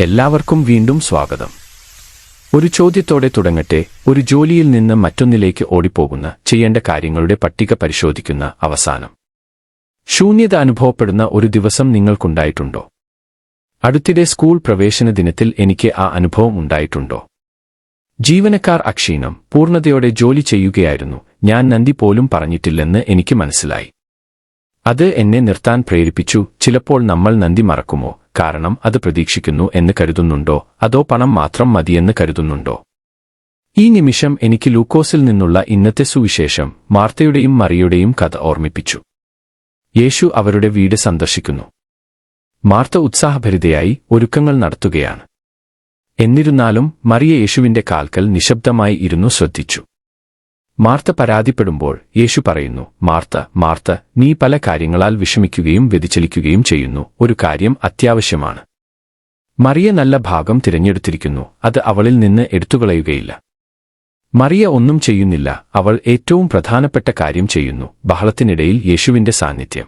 എല്ലാവർക്കും വീണ്ടും സ്വാഗതം. ഒരു ചോദ്യത്തോടെ തുടങ്ങട്ടെ ഒരു ജോലിയിൽ നിന്ന് മറ്റൊന്നിലേക്ക് ഓടിപ്പോകുന്ന ചെയ്യേണ്ട കാര്യങ്ങളുടെ പട്ടിക പരിശോധിക്കുന്ന അവസാനം. ശൂന്യത അനുഭവപ്പെടുന്ന ഒരു ദിവസം നിങ്ങൾക്കുണ്ടായിട്ടുണ്ടോ? അടുത്തിടെ സ്കൂൾ പ്രവേശന ദിനത്തിൽ എനിക്ക് ആ അനുഭവം ഉണ്ടായിട്ടുണ്ടോ? ജീവനക്കാർ അക്ഷീണം പൂർണതയോടെ ജോലി ചെയ്യുകയായിരുന്നു ഞാൻ നന്ദി പോലും പറഞ്ഞിട്ടില്ലെന്ന് എനിക്ക് മനസ്സിലായി. അത് എന്നെ നിർത്താൻ പ്രേരിപ്പിച്ചു ചിലപ്പോൾ നമ്മൾ നന്ദി മറക്കുമോ? കാരണം അത് പ്രതീക്ഷിക്കുന്നു എന്ന് കരുതുന്നുണ്ടോ? അതോ പണം മാത്രം മതിയെന്ന് കരുതുന്നുണ്ടോ? ഈ നിമിഷം എനിക്ക് ലൂക്കോസിൽ നിന്നുള്ള ഇന്നത്തെ സുവിശേഷം മാർത്തയുടെയും മറിയുടെയും കഥ ഓർമ്മിപ്പിച്ചു. യേശു അവരുടെ വീട് സന്ദർശിക്കുന്നു. മാർത്ത ഉത്സാഹഭരിതയായി ഒരുക്കങ്ങൾ നടത്തുകയാണ്. എന്നിരുന്നാലും മറിയ യേശുവിന്റെ കാൽക്കൽ നിശബ്ദമായി ഇരുന്നു ശ്രദ്ധിച്ചു. മാർത്ത പരാതിപ്പെടുമ്പോൾ യേശു പറയുന്നു മാർത്ത മാർത്ത നീ പല കാര്യങ്ങളാൽ വിഷമിക്കുകയും വ്യതിചലിക്കുകയും ചെയ്യുന്നു. ഒരു കാര്യം അത്യാവശ്യമാണ്. മറിയ നല്ല ഭാഗം തിരഞ്ഞെടുത്തിരിക്കുന്നു. അത് അവളിൽ നിന്ന് എടുത്തുകളയുകയില്ല. മറിയ ഒന്നും ചെയ്യുന്നില്ല. അവൾ ഏറ്റവും പ്രധാനപ്പെട്ട കാര്യം ചെയ്യുന്നു. ബഹളത്തിനിടയിൽ യേശുവിന്റെ സാന്നിധ്യം.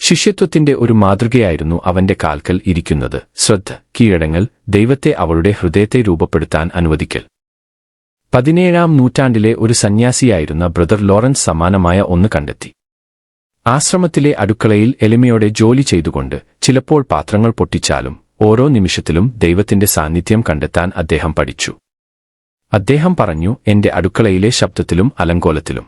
ശിഷ്യത്വത്തിന്റെ ഒരു മാതൃകയായിരുന്നു അവന്റെ കാൽക്കൽ ഇരിക്കുന്നത്. ശ്രദ്ധ കീഴടങ്ങൽ ദൈവത്തെ അവളുടെ ഹൃദയത്തെ രൂപപ്പെടുത്താൻ അനുവദിക്കൽ. പതിനേഴാം നൂറ്റാണ്ടിലെ ഒരു സന്യാസിയായിരുന്ന ബ്രദർ ലോറൻസ് സമാനമായ ഒന്ന് കണ്ടെത്തി. ആശ്രമത്തിലെ അടുക്കളയിൽ എളിമയോടെ ജോലി ചെയ്തുകൊണ്ട് ചിലപ്പോൾ പാത്രങ്ങൾ പൊട്ടിച്ചാലും ഓരോ നിമിഷത്തിലും ദൈവത്തിന്റെ സാന്നിധ്യം കണ്ടെത്താൻ അദ്ദേഹം പഠിച്ചു. അദ്ദേഹം പറഞ്ഞു എന്റെ അടുക്കളയിലെ ശബ്ദത്തിലും അലങ്കോലത്തിലും.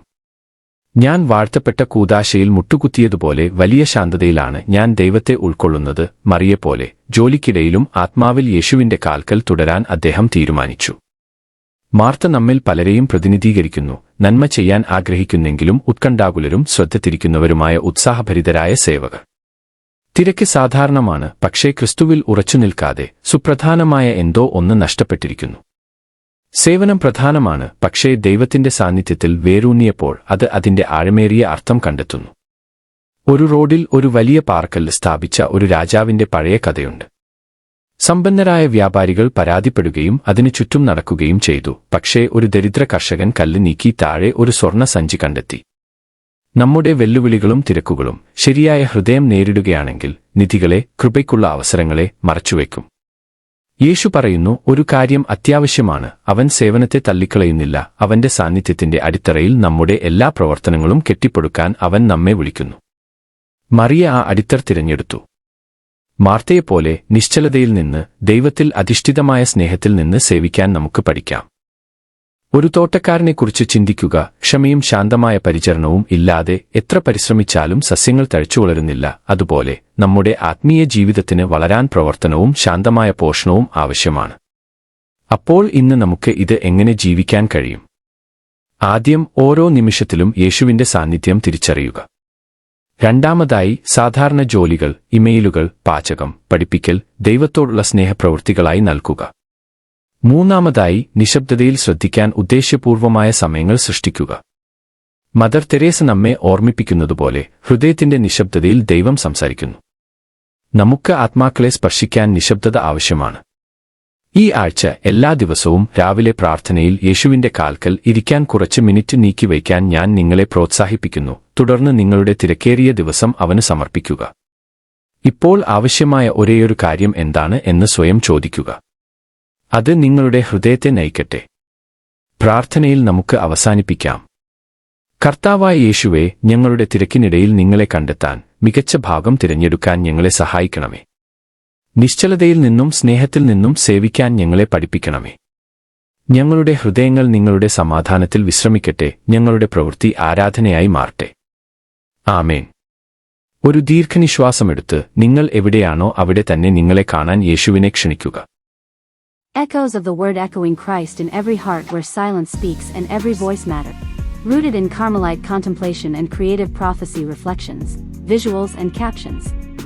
ഞാൻ വാഴ്ത്തപ്പെട്ട കൂതാശയിൽ മുട്ടുകുത്തിയതുപോലെ വലിയ ശാന്തതയിലാണ് ഞാൻ ദൈവത്തെ ഉൾക്കൊള്ളുന്നത്. മറിയെപ്പോലെ ജോലിക്കിടയിലും ആത്മാവിൽ യേശുവിന്റെ കാൽക്കൽ തുടരാൻ അദ്ദേഹം തീരുമാനിച്ചു. മാർത്ത നമ്മിൽ പലരെയും പ്രതിനിധീകരിക്കുന്നു. നന്മ ചെയ്യാൻ ആഗ്രഹിക്കുന്നെങ്കിലും ഉത്കണ്ഠാകുലരും ശ്രദ്ധ തിരിക്കുന്നവരുമായ ഉത്സാഹഭരിതരായ സേവകർ. തിരക്ക് സാധാരണമാണ് പക്ഷേ ക്രിസ്തുവിൽ ഉറച്ചു നിൽക്കാതെ സുപ്രധാനമായ എന്തോ ഒന്ന് നഷ്ടപ്പെട്ടിരിക്കുന്നു. സേവനം പ്രധാനമാണ് പക്ഷേ ദൈവത്തിന്റെ സാന്നിധ്യത്തിൽ വേരൂന്നിയപ്പോൾ അത് അതിന്റെ ആഴമേറിയ അർത്ഥം കണ്ടെത്തുന്നു. ഒരു റോഡിൽ ഒരു വലിയ പാർക്കൽ സ്ഥാപിച്ച ഒരു രാജാവിന്റെ പഴയ കഥയുണ്ട്. സമ്പന്നരായ വ്യാപാരികൾ പരാതിപ്പെടുകയും അതിനു ചുറ്റും നടക്കുകയും ചെയ്തു. പക്ഷേ ഒരു ദരിദ്ര കർഷകൻ കല്ല് നീക്കി താഴെ ഒരു സ്വർണ സഞ്ചി കണ്ടെത്തി. നമ്മുടെ വെല്ലുവിളികളും തിരക്കുകളും ശരിയായ ഹൃദയം നേരിടുകയാണെങ്കിൽ നിധികളെ കൃപയ്ക്കുള്ള അവസരങ്ങളെ മറച്ചുവെക്കും യേശു പറയുന്നു ഒരു കാര്യം അത്യാവശ്യമാണ്. അവൻ സേവനത്തെ തള്ളിക്കളയുന്നില്ല. അവന്റെ സാന്നിധ്യത്തിന്റെ അടിത്തറയിൽ നമ്മുടെ എല്ലാ പ്രവർത്തനങ്ങളും കെട്ടിപ്പടുക്കാൻ അവൻ നമ്മെ വിളിക്കുന്നു. മറിയ ആ അടിത്തർ തിരഞ്ഞെടുത്തു. മാർത്തയെപ്പോലെ നിശ്ചലതയിൽ നിന്ന് ദൈവത്തിൽ അധിഷ്ഠിതമായ സ്നേഹത്തിൽ നിന്ന് സേവിക്കാൻ നമുക്ക് പഠിക്കാം. ഒരു തോട്ടക്കാരനെക്കുറിച്ച് ചിന്തിക്കുക ക്ഷമയും ശാന്തമായ പരിചരണവും ഇല്ലാതെ എത്ര പരിശ്രമിച്ചാലും സസ്യങ്ങൾ തഴച്ചു വളരുന്നില്ല. അതുപോലെ നമ്മുടെ ആത്മീയ ജീവിതത്തിന് വളരാൻ പ്രവർത്തനവും ശാന്തമായ പോഷണവും ആവശ്യമാണ്. അപ്പോൾ ഇന്ന് നമുക്ക് ഇത് എങ്ങനെ ജീവിക്കാൻ കഴിയും? ആദ്യം ഓരോ നിമിഷത്തിലും യേശുവിന്റെ സാന്നിധ്യം തിരിച്ചറിയുക. രണ്ടാമതായി സാധാരണ ജോലികൾ ഇമെയിലുകൾ പാചകം പഠിപ്പിക്കൽ ദൈവത്തോടുള്ള സ്നേഹപ്രവൃത്തികളായി നൽകുക. മൂന്നാമതായി നിശബ്ദതയിൽ ശ്രദ്ധിക്കാൻ ഉദ്ദേശ്യപൂർവമായ സമയങ്ങൾ സൃഷ്ടിക്കുക. മദർ തെരേസ നമ്മെ ഓർമ്മിപ്പിക്കുന്നതുപോലെ ഹൃദയത്തിന്റെ നിശബ്ദതയിൽ ദൈവം സംസാരിക്കുന്നു. നമുക്ക് ആത്മാക്കളെ സ്പർശിക്കാൻ നിശബ്ദത ആവശ്യമാണ്. ഈ ആഴ്ച എല്ലാ ദിവസവും രാവിലെ പ്രാർത്ഥനയിൽ യേശുവിന്റെ കാൽക്കൽ ഇരിക്കാൻ കുറച്ച് മിനിറ്റ് നീക്കിവയ്ക്കാൻ ഞാൻ നിങ്ങളെ പ്രോത്സാഹിപ്പിക്കുന്നു. തുടർന്ന് നിങ്ങളുടെ തിരക്കേറിയ ദിവസം അവന് സമർപ്പിക്കുക. ഇപ്പോൾ ആവശ്യമായ ഒരേയൊരു കാര്യം എന്താണ് എന്ന് സ്വയം ചോദിക്കുക. അത് നിങ്ങളുടെ ഹൃദയത്തെ നയിക്കട്ടെ. പ്രാർത്ഥനയിൽ നമുക്ക് അവസാനിപ്പിക്കാം. കർത്താവായ യേശുവെ ഞങ്ങളുടെ തിരക്കിനിടയിൽ നിങ്ങളെ കണ്ടെത്താൻ മികച്ച ഭാഗം തിരഞ്ഞെടുക്കാൻ ഞങ്ങളെ സഹായിക്കണമേ. നിശ്ചലതയിൽ നിന്നും സ്നേഹത്തിൽ നിന്നും സേവിക്കാൻ ഞങ്ങളെ പഠിപ്പിക്കണമേ ഞങ്ങളുടെ ഹൃദയങ്ങൾ നിങ്ങളുടെ സമാധാനത്തിൽ വിശ്രമിക്കട്ടെ ഞങ്ങളുടെ പ്രവൃത്തി ആരാധനയായി മാറട്ടെ ആമേൻ ഒരു ദീർഘനിശ്വാസമെടുത്ത് നിങ്ങൾ എവിടെയാണോ അവിടെ തന്നെ നിങ്ങളെ കാണാൻ യേശുവിനെ ക്ഷണിക്കുക Echoes of the word echoing Christ in every heart where silence speaks and every voice matter. Rooted in Carmelite contemplation and creative prophecy reflections, visuals and captions.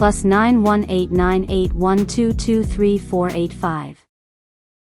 plus 918981223485.